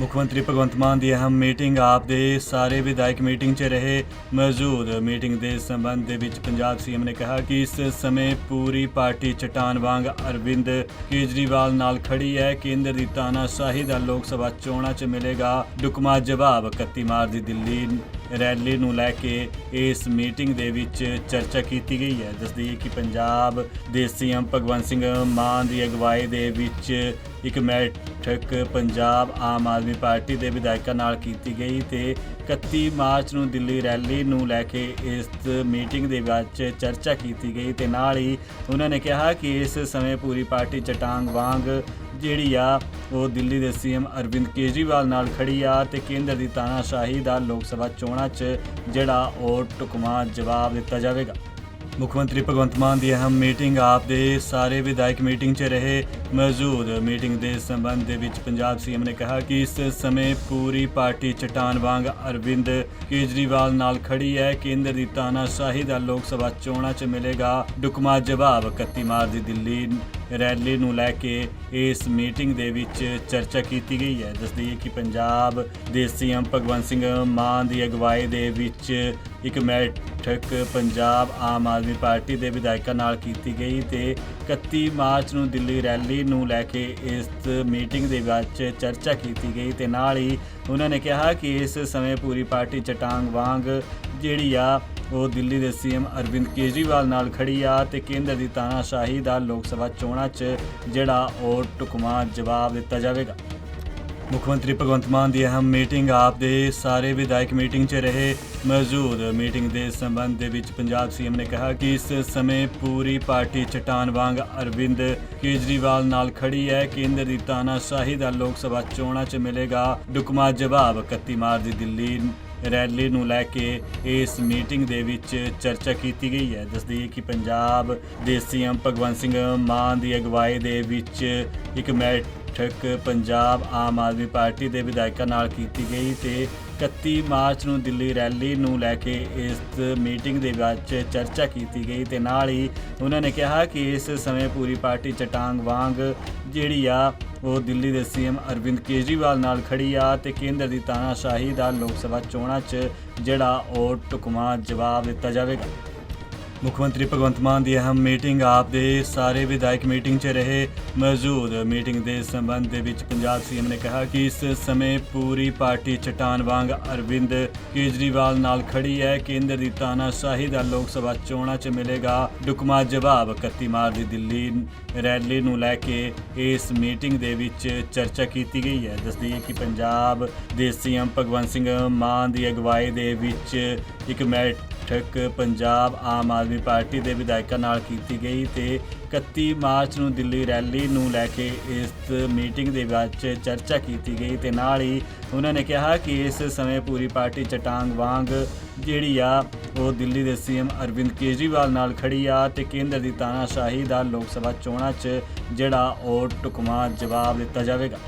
ਮੁੱਖ ਮੰਤਰੀ ਭਗਵੰਤ ਮਾਨ ਦੀ ਅਹਿਮ ਮੀਟਿੰਗ ਆਪ ਦੇ ਸਾਰੇ ਵਿਧਾਇਕ ਮੀਟਿੰਗ 'ਚ ਰਹੇ ਮੌਜੂਦ ਮੀਟਿੰਗ ਦੇ ਸੰਬੰਧ ਦੇ ਵਿੱਚ ਪੰਜਾਬ ਸੀਐਮ ਨੇ ਕਿਹਾ ਕਿ ਇਸ ਸਮੇਂ ਪੂਰੀ ਪਾਰਟੀ ਚਟਾਨ ਵਾਂਗ ਅਰਵਿੰਦ ਕੇਜਰੀਵਾਲ ਨਾਲ ਖੜੀ ਹੈ। ਕੇਂਦਰ ਦੀ ਤਾਨਾਸ਼ਾਹੀ ਦਾ ਲੋਕ ਸਭਾ ਚੋਣਾਂ 'ਚ ਮਿਲੇਗਾ। ਡੁਕਮਾ ਜਵਾਬ 31 ਮਾਰਚ ਦੀ ਦਿੱਲੀ ਰੈਲੀ ਨੂੰ ਲੈ ਕੇ ਇਸ ਮੀਟਿੰਗ ਦੇ ਵਿੱਚ ਚਰਚਾ ਕੀਤੀ ਗਈ ਹੈ। ਦੱਸਦੀ ਹੈ ਕਿ ਪੰਜਾਬ ਦੇ ਸੀਐਮ ਭਗਵੰਤ ਸਿੰਘ ਮਾਨ ਦੀ ਅਗਵਾਈ ਦੇ ਵਿੱਚ ਇੱਕ ਬੈਠਕ ਪੰਜਾਬ ਆਮ ਆਦਮੀ ਪਾਰਟੀ ਦੇ ਵਿਧਾਇਕਾਂ ਨਾਲ ਕੀਤੀ ਗਈ ਤੇ 31 ਮਾਰਚ ਨੂੰ ਦਿੱਲੀ ਰੈਲੀ ਨੂੰ ਲੈ ਕੇ ਇਸ ਮੀਟਿੰਗ ਦੇ ਵਿੱਚ ਚਰਚਾ ਕੀਤੀ ਗਈ ਤੇ ਨਾਲ ਹੀ ਉਹਨਾਂ ਨੇ ਕਿਹਾ ਕਿ ਇਸ ਸਮੇਂ ਪੂਰੀ ਪਾਰਟੀ ਚਟਾਂਗ ਵਾਂਗ ਜਿਹੜੀ ਆ, ਉਹ ਦਿੱਲੀ ਦੇ ਸੀਐਮ ਅਰਵਿੰਦ ਕੇਜਰੀਵਾਲ ਨਾਲ ਖੜੀ ਆ ਤੇ ਕੇਂਦਰ ਦੀ ਤਾਨਾਸ਼ਾਹੀ ਦਾ ਲੋਕ ਸਭਾ ਚੋਣਾਂ 'ਚ ਜਿਹੜਾ ਉਹ ਟੁਕਮਾ ਜਵਾਬ ਦਿੱਤਾ ਜਾਵੇਗਾ। ਮੁੱਖ ਮੰਤਰੀ ਭਗਵੰਤ ਮਾਨ ਦੀ ਅਹਿਮ ਮੀਟਿੰਗ ਆਪ ਦੇ ਸਾਰੇ ਵਿਧਾਇਕ ਮੀਟਿੰਗ 'ਚ ਰਹੇ ਮੌਜੂਦ। ਮੀਟਿੰਗ ਦੇ ਸੰਬੰਧ ਦੇ ਵਿੱਚ ਪੰਜਾਬ ਸੀਐਮ ਨੇ ਕਿਹਾ ਕਿ ਇਸ ਸਮੇਂ ਪੂਰੀ ਪਾਰਟੀ ਚਟਾਨ ਵਾਂਗ ਅਰਵਿੰਦ ਕੇਜਰੀਵਾਲ ਨਾਲ ਖੜੀ ਹੈ। ਕੇਂਦਰ ਦੀ ਤਾਨਾਸ਼ਾਹੀ ਦਾ ਲੋਕ ਸਭਾ ਚੋਣਾਂ 'ਚ ਮਿਲੇਗਾ। ਡੁਕਮਾ ਜਵਾਬ 31 ਮਾਰਚ ਦੀ ਦਿੱਲੀ ਰੈਲੀ ਨੂੰ ਲੈ ਕੇ ਇਸ ਮੀਟਿੰਗ ਦੇ ਵਿੱਚ ਚਰਚਾ ਕੀਤੀ ਗਈ ਹੈ। ਦੱਸਦੀ ਹੈ ਕਿ ਪੰਜਾਬ ਦੇ ਸੀਐਮ ਭਗਵੰਤ ਸਿੰਘ ਮਾਨ ਦੀ ਅਗਵਾਈ ਦੇ ਵਿੱਚ ਇੱਕ ਬੈਠਕ ਪੰਜਾਬ ਆਮ ਆਦਮੀ ਪਾਰਟੀ ਦੇ ਵਿਧਾਇਕਾਂ ਨਾਲ ਕੀਤੀ ਗਈ ਤੇ 31 ਮਾਰਚ ਨੂੰ ਦਿੱਲੀ ਰੈਲੀ ਨੂੰ ਲੈ ਕੇ ਇਸ ਮੀਟਿੰਗ ਦੇ ਵਿੱਚ ਚਰਚਾ ਕੀਤੀ ਗਈ ਤੇ ਨਾਲ ਹੀ ਉਹਨਾਂ ਨੇ ਕਿਹਾ ਕਿ ਇਸ ਸਮੇਂ ਪੂਰੀ ਪਾਰਟੀ ਚਟਾਂਗ ਵਾਂਗ ਜਿਹੜੀ ਆ ਉਹ ਦਿੱਲੀ ਦੇ ਸੀਐਮ ਅਰਵਿੰਦ ਕੇਜਰੀਵਾਲ ਨਾਲ ਖੜੀ ਆ ਤੇ ਕੇਂਦਰ ਦੀ ਤਾਨਾਸ਼ਾਹੀ ਦਾ ਲੋਕ ਸਭਾ ਚੋਣਾਂ 'ਚ ਜਿਹੜਾ ਉਹ ਟੁਕਮਾ ਜਵਾਬ ਦਿੱਤਾ ਜਾਵੇਗਾ। ਮੁੱਖ ਮੰਤਰੀ ਭਗਵੰਤ ਮਾਨ ਦੀ ਅਹਿਮ ਮੀਟਿੰਗ ਆਪ ਦੇ ਸਾਰੇ ਵਿਧਾਇਕ ਮੀਟਿੰਗ 'ਚ ਰਹੇ ਮੌਜੂਦ ਮੀਟਿੰਗ ਦੇ ਸੰਬੰਧ ਦੇ ਵਿੱਚ ਪੰਜਾਬ ਸੀਐਮ ਨੇ ਕਿਹਾ ਕਿ ਇਸ ਸਮੇਂ ਪੂਰੀ ਪਾਰਟੀ ਚਟਾਨ ਵਾਂਗ ਅਰਵਿੰਦ ਕੇਜਰੀਵਾਲ ਨਾਲ ਖੜੀ ਹੈ। ਕੇਂਦਰ ਦੀ ਤਾਨਾਸ਼ਾਹੀ ਦਾ ਲੋਕ ਸਭਾ ਚੋਣਾਂ 'ਚ ਮਿਲੇਗਾ ਡੁਕਮਾ ਜਵਾਬ। 31 ਮਾਰਚ ਦੀ ਦਿੱਲੀ ਰੈਲੀ ਨੂੰ ਲੈ ਕੇ ਇਸ ਮੀਟਿੰਗ ਦੇ ਵਿੱਚ ਚਰਚਾ ਕੀਤੀ ਗਈ ਹੈ। ਦੱਸਦੀ ਹੈ ਕਿ ਪੰਜਾਬ ਦੇ ਸੀਐਮ ਭਗਵੰਤ ਸਿੰਘ ਮਾਨ ਦੀ ਅਗਵਾਈ ਦੇ ਵਿੱਚ ਇੱਕ ਬੈਠਕ ਪੰਜਾਬ ਆਮ ਆਦਮੀ ਪਾਰਟੀ ਦੇ ਵਿਧਾਇਕਾਂ ਨਾਲ ਕੀਤੀ ਗਈ ਤੇ 31 ਮਾਰਚ ਨੂੰ ਦਿੱਲੀ ਰੈਲੀ ਨੂੰ ਲੈ ਕੇ ਇਸ ਮੀਟਿੰਗ ਦੇ ਵਿੱਚ ਚਰਚਾ ਕੀਤੀ ਗਈ ਤੇ ਨਾਲ ਹੀ ਉਹਨਾਂ ਨੇ ਕਿਹਾ ਕਿ ਇਸ ਸਮੇਂ ਪੂਰੀ ਪਾਰਟੀ ਚਟਾਂਗ ਵਾਂਗ ਜਿਹੜੀ ਆ, ਉਹ ਦਿੱਲੀ ਦੇ ਸੀਐਮ ਅਰਵਿੰਦ ਕੇਜਰੀਵਾਲ ਨਾਲ ਖੜੀ ਆ ਤੇ ਕੇਂਦਰ ਦੀ ਤਾਨਾਸ਼ਾਹੀ ਦਾ ਲੋਕ ਸਭਾ ਚੋਣਾਂ 'ਚ ਜਿਹੜਾ ਉਹ ਟੁਕਮਾ ਜਵਾਬ ਦਿੱਤਾ ਜਾਵੇਗਾ। ਮੁੱਖ ਮੰਤਰੀ ਭਗਵੰਤ ਮਾਨ ਦੀ ਅਹਿਮ ਮੀਟਿੰਗ ਆਪ ਦੇ ਸਾਰੇ ਵਿਧਾਇਕ ਮੀਟਿੰਗ 'ਚ ਰਹੇ ਮੌਜੂਦ। ਮੀਟਿੰਗ ਦੇ ਸੰਬੰਧ ਦੇ ਵਿੱਚ ਪੰਜਾਬ ਸੀਐਮ ਨੇ ਕਿਹਾ ਕਿ ਇਸ ਸਮੇਂ ਪੂਰੀ ਪਾਰਟੀ ਚਟਾਨ ਵਾਂਗ ਅਰਵਿੰਦ ਕੇਜਰੀਵਾਲ ਨਾਲ ਖੜੀ ਹੈ। ਕੇਂਦਰ ਦੀ ਤਾਨਾਸ਼ਾਹੀ ਦਾ ਲੋਕ ਸਭਾ ਚੋਣਾਂ 'ਚ ਮਿਲੇਗਾ। ਡੁਕਮਾ ਜਵਾਬ 31 ਮਾਰਚ ਦੀ ਦਿੱਲੀ ਰੈਲੀ ਨੂੰ ਲੈ ਕੇ ਇਸ ਮੀਟਿੰਗ ਦੇ ਵਿੱਚ ਚਰਚਾ ਕੀਤੀ ਗਈ ਹੈ। ਦੱਸਦੀ ਕਿ ਪੰਜਾਬ ਦੇ ਸੀਐਮ ਭਗਵੰਤ ਸਿੰਘ ਮਾਨ ਦੀ ਅਗਵਾਈ ਦੇ ਵਿੱਚ ਇੱਕ ਬੈਠਕ ਪੰਜਾਬ ਆਮ ਆਦਮੀ ਪਾਰਟੀ ਦੇ ਵਿਧਾਇਕਾਂ ਨਾਲ ਕੀਤੀ ਗਈ ਤੇ 31 ਮਾਰਚ ਨੂੰ ਦਿੱਲੀ ਰੈਲੀ ਨੂੰ ਲੈ ਕੇ ਇਸ ਮੀਟਿੰਗ ਦੇ ਵਿੱਚ ਚਰਚਾ ਕੀਤੀ ਗਈ ਤੇ ਨਾਲ ਹੀ ਉਹਨਾਂ ਨੇ ਕਿਹਾ ਕਿ ਇਸ ਸਮੇਂ ਪੂਰੀ ਪਾਰਟੀ ਚਟਾਂਗ ਵਾਂਗ ਜਿਹੜੀ ਆ ਉਹ ਦਿੱਲੀ ਦੇ ਸੀਐਮ ਅਰਵਿੰਦ ਕੇਜਰੀਵਾਲ ਨਾਲ ਖੜੀ ਆ ਤੇ ਕੇਂਦਰ ਦੀ ਤਾਨਾਸ਼ਾਹੀ ਦਾ ਲੋਕ ਸਭਾ ਚੋਣਾਂ 'ਚ ਜਿਹੜਾ ਉਹ ਟੁਕਮਾ ਜਵਾਬ ਦਿੱਤਾ ਜਾਵੇਗਾ